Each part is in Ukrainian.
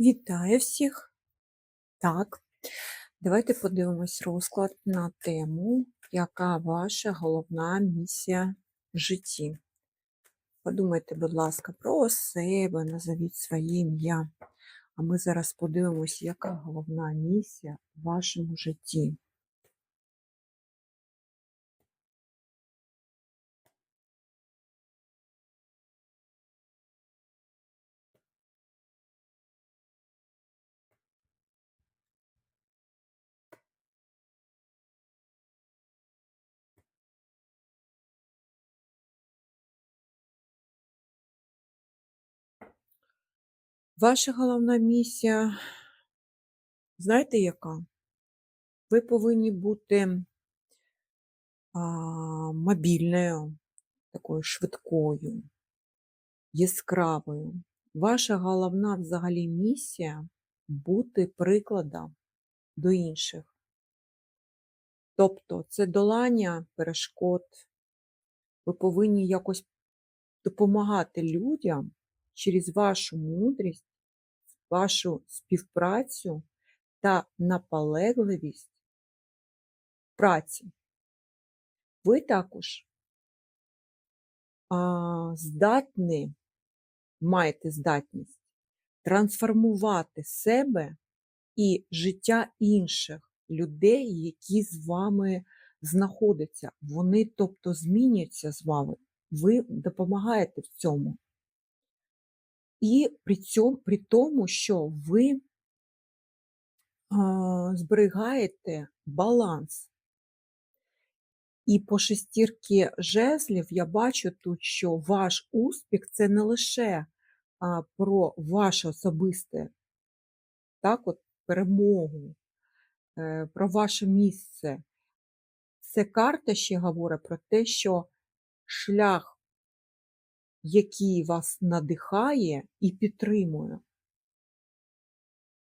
Вітаю всіх! Так, давайте подивимось розклад на тему, яка ваша головна місія в житті. Подумайте, будь ласка, про себе, назовіть своє ім'я. А ми зараз подивимось, яка головна місія в вашому житті. Ваша головна місія, знаєте яка? Ви повинні бути а, мобільною, такою швидкою, яскравою. Ваша головна взагалі місія бути прикладом до інших. Тобто це долання перешкод. Ви повинні якось допомагати людям через вашу мудрість, вашу співпрацю та наполегливість праці. Ви також а, здатні, маєте здатність трансформувати себе і життя інших людей, які з вами знаходяться. Вони, тобто, змінюються з вами. Ви допомагаєте в цьому. І при цьому, при тому, що ви зберігаєте баланс. І по шестірки жезлів я бачу тут, що ваш успіх це не лише про ваше особисте так, от, перемогу, е, про ваше місце. Це карта ще говорить про те, що шлях, який вас надихає і підтримує,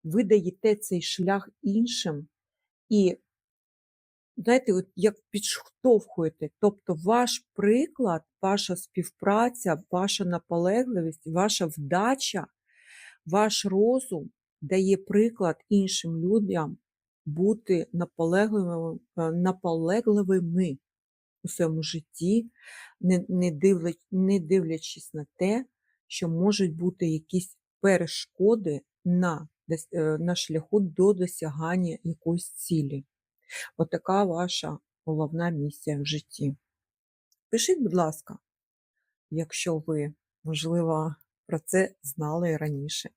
ви даєте цей шлях іншим і, знаєте, от як підштовхуєте. Тобто ваш приклад, ваша співпраця, ваша наполегливість, ваша вдача, ваш розум дає приклад іншим людям бути наполегливими, е, наполегливими у своєму житті, не, не, дивля, не дивлячись на те, що можуть бути якісь перешкоди на, е, на шляху до досягання якоїсь цілі. Отака ваша головна місія в житті. Пишіть, будь ласка, якщо ви, можливо, про це знали раніше.